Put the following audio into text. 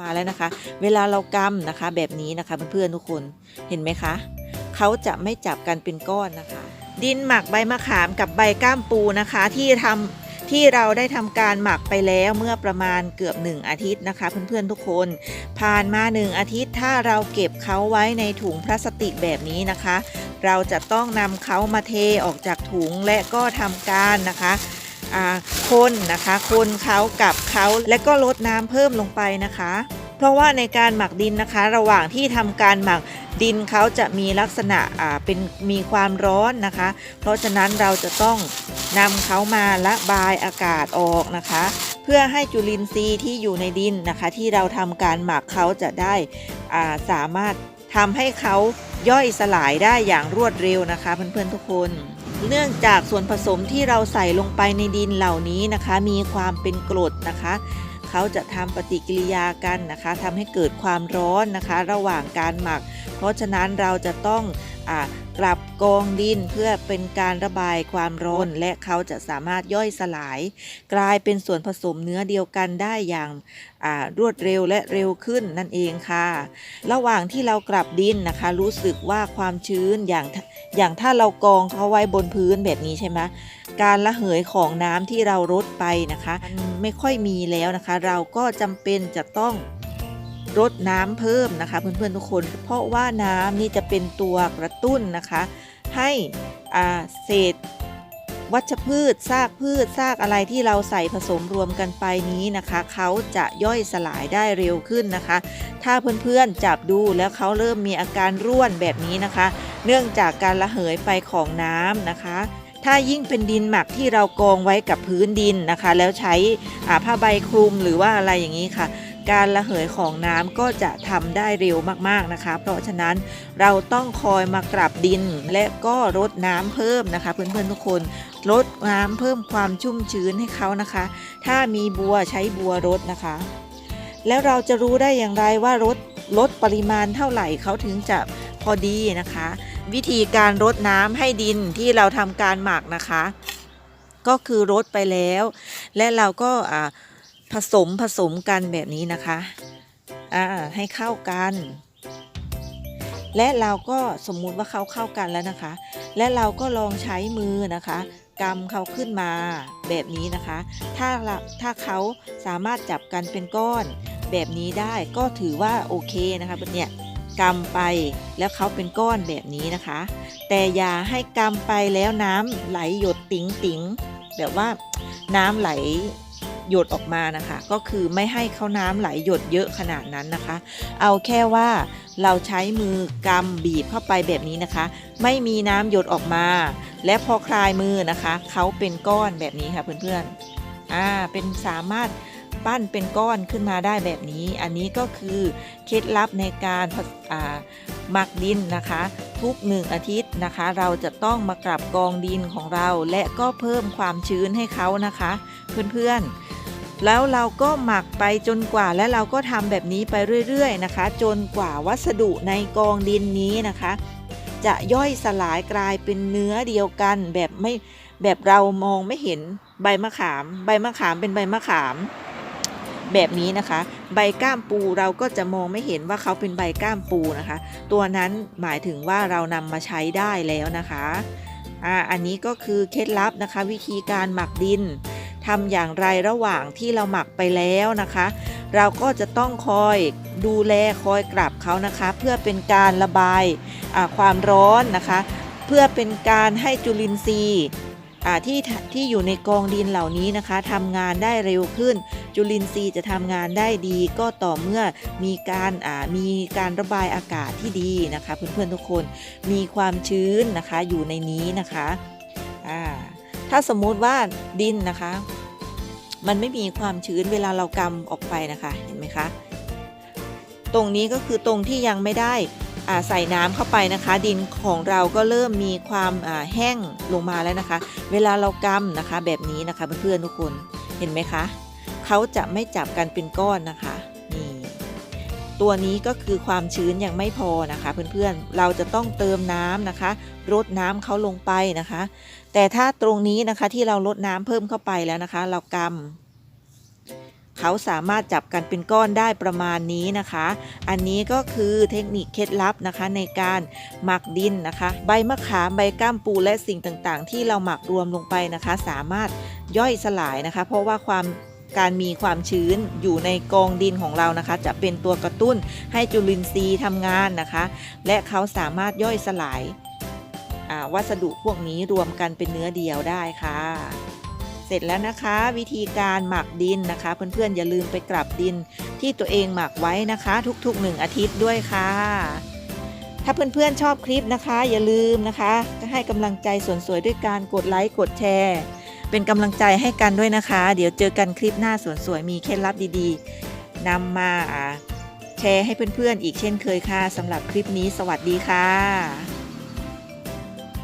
มาแล้วนะคะ เวลาเรากำนะคะ แบบนี้นะคะเพื่อนๆทุกคนเห็นไหมคะเขาจะไม่จับกันเป็นก้อนนะคะ ดินหมักใบมะขามกับใบก้ามปูนะคะ ที่ทำที่เราได้ทำการหมักไปแล้วเมื่อประมาณเกือบ 1 อาทิตย์นะคะ เพื่อนๆทุกคน ผ่านมา 1 อาทิตย์ถ้าเราเก็บเขาไว้ในถุงพลาสติกแบบนี้นะคะ เราจะต้องนำเขามาเทออกจากถุงและก็ทำการนะคะ คนนะคะคนเขากับเขาและก็ลดน้ำเพิ่มลงไปนะคะ เพราะว่าในการหมักดินนะคะ ระหว่างที่ทำการหมักดินเขาจะมีลักษณะเป็นมีความร้อนนะคะ เพราะฉะนั้นเราจะต้องนำเขามาระบายอากาศออกนะคะ เพื่อให้จุลินทรีย์ที่อยู่ในดินนะคะ ที่เราทำการหมักเขาจะได้าสามารถทำให้เขาย่อยสลายได้อย่างรวดเร็วนะคะเพื่อนๆทุกคน เนื่องจากส่วนผสมที่เราใส่ลงไปในดินเหล่านี้นะคะ มีความเป็นกรดนะคะ เขาจะทำปฏิกิริยากันนะคะทำให้เกิดความร้อนนะคะ ระหว่างการหมัก เพราะฉะนั้นเราจะต้อง กลับกองดินเพื่อเป็นการระบายความร้อนและเขาจะสามารถย่อยสลาย กลายเป็นส่วนผสมเนื้อเดียวกันได้อย่างรวดเร็วและเร็วขึ้นนั่นเองค่ะ ระหว่างที่เรากลับดินนะคะ รู้สึกว่าความชื้นอย่างอย่างถ้าเรากองเขาไว้บนพื้นแบบนี้ใช่ไหมการระเหยของน้ำที่เรารดไปนะคะ ไม่ค่อยมีแล้วนะคะ เราก็จำเป็นจะต้อง รดน้ำเพิ่มนะคะเพื่อนๆทุกคน เพราะว่าน้ำนี่จะเป็นตัวกระตุ้นนะคะ ให้อ่าเศษวัชพืชซากพืชซากอะไรที่เราใส่ผสมรวมกันไปนี้นะคะ เขาจะย่อยสลายได้เร็วขึ้นนะคะ ถ้าเพื่อนๆจับดูแล้วเขาเริ่มมีอาการร่วนแบบนี้นะคะ เนื่องจากการระเหยไปของน้ำนะคะ ถ้ายิ่งเป็นดินหมักที่เรากองไว้กับพื้นดินนะคะ แล้วใช้อาผ้าใบคลุมหรือว่าอะไรอย่างนี้ค่ะ การระเหยของน้ำก็จะทำได้เร็วมากๆนะคะ เพราะฉะนั้นเราต้องคอยมากลับดินและก็รดน้ำเพิ่มนะคะเพื่อนๆทุกคนรดน้ำเพิ่มความชุ่มชื้นให้เขานะคะ ถ้ามีบัวใช้บัวรดนะคะ แล้วเราจะรู้ได้อย่างไรว่ารดลดปริมาณเท่าไหร่เขาถึงจะพอดีนะคะ วิธีการรดน้ำให้ดินที่เราทำการหมักนะคะ ก็คือรดไปแล้ว และเราก็ผสมผสมกันแบบนี้นะคะให้เข้ากัน และเราก็สมมุติว่าเขาเข้ากันแล้วนะคะ และเราก็ลองใช้มือนะคะกำเขาขึ้นมาแบบนี้นะคะ ถ้าเราถ้าเขาสามารถจับกันเป็นก้อนแบบนี้ได้ก็ถือว่าโอเคนะคะเนี่ย กำไป แล้วเขาเป็นก้อนแบบนี้นะคะ แต่อย่าให้กำไปแล้วน้ำไหลหยดติ๋งติ๋งแบบว่าน้ำไหลหยดออกมานะคะ ก็คือไม่ให้เขาน้ำไหลหยดเยอะขนาดนั้นนะคะ เอาแค่ว่าเราใช้มือกำบีบเข้าไปแบบนี้นะคะ ไม่มีน้ำหยดออกมา และพอคลายมือนะคะเขาเป็นก้อนแบบนี้ค่ะเพื่อนๆอ่าเป็นสามารถ ปั้นเป็นก้อนขึ้นมาได้แบบนี้ อันนี้ก็คือเคล็ดลับในการหมักดินนะคะ ทุกหนึ่งอาทิตย์นะคะ เราจะต้องมากลับกองดินของเรา และก็เพิ่มความชื้นให้เขานะคะ เพื่อนๆ แล้วเราก็หมักไปจนกว่าและเราก็ทำแบบนี้ไปเรื่อยๆนะคะ จนกว่าวัสดุในกองดินนี้นะคะ จะย่อยสลายกลายเป็นเนื้อเดียวกันแบบไม่แบบเรามองไม่เห็นใบมะขาม ใบมะขามเป็นใบมะขาม แบบนี้นะคะ ใบก้ามปูเราก็จะมองไม่เห็นว่าเขาเป็นใบก้ามปูนะคะ ตัวนั้นหมายถึงว่าเรานำมาใช้ได้แล้วนะคะอ่าอันนี้ก็คือเคล็ดลับนะคะ วิธีการหมักดินทำอย่างไรระหว่างที่เราหมักไปแล้วนะคะ เราก็จะต้องคอยดูแลคอยกลับเขานะคะ เพื่อเป็นการระบายความร้อนนะคะ เพื่อเป็นการให้จุลินทรีย์ ที่ที่อยู่ในกองดินเหล่านี้นะคะทำงานได้เร็วขึ้น จุลินทรีย์จะทำงานได้ดี ก็ต่อเมื่อมีการมีการระบายอากาศที่ดีนะคะเพื่อนๆทุกคนมีความชื้นนะคะอยู่ในนี้นะคะถ้าสมมุติว่าดินนะคะ มันไม่มีความชื้นเวลาเรากำออกไปนะคะเห็นไหมคะตรงนี้ก็คือตรงที่ยังไม่ได้ ใส่น้ำเข้าไปนะคะ ดินของเราก็เริ่มมีความแห้งลงมาแล้วนะคะ เวลาเรากำนะคะ แบบนี้นะคะเพื่อนๆทุกคนเห็นไหมคะเขาจะไม่จับกันเป็นก้อนนะคะนี่ตัวนี้ก็คือความชื้นยังไม่พอนะคะเพื่อนๆเราจะต้องเติมน้ำนะคะรดน้ำเขาลงไปนะคะ แต่ถ้าตรงนี้นะคะที่เราลดน้ำเพิ่มเข้าไปแล้วนะคะ เรากำ เขาสามารถจับกันเป็นก้อนได้ประมาณนี้นะคะ อันนี้ก็คือเทคนิคเคล็ดลับนะคะในการหมักดินนะคะ ใบมะขามใบก้ามปูและสิ่งต่างๆ ที่เราหมักรวมลงไปนะคะ สามารถย่อยสลายนะคะ เพราะว่าความการมีความชื้นอยู่ในกองดินของเรานะคะ จะเป็นตัวกระตุ้นให้จุลินทรีย์ทำงานนะคะ และเขาสามารถย่อยสลายวัสดุพวกนี้รวมกันเป็นเนื้อเดียวได้ค่ะ เสร็จแล้วนะคะ วิธีการหมักดินนะคะ เพื่อนๆอย่าลืมไปกลับดินที่ตัวเองหมักไว้นะคะ ทุกๆหนึ่งอาทิตย์ด้วยค่ะ ถ้าเพื่อนๆชอบคลิปนะคะ อย่าลืมนะคะให้กำลังใจส่วนสวยด้วยการกดไลค์กดแชร์เป็นกำลังใจให้กันด้วยนะคะ เดี๋ยวเจอกันคลิปหน้าสวนสวยมีเคล็ดลับดีๆนำมาอ่าแชร์ให้เพื่อนๆอีกเช่นเคยค่ะสำหรับคลิปนี้สวัสดีค่ะ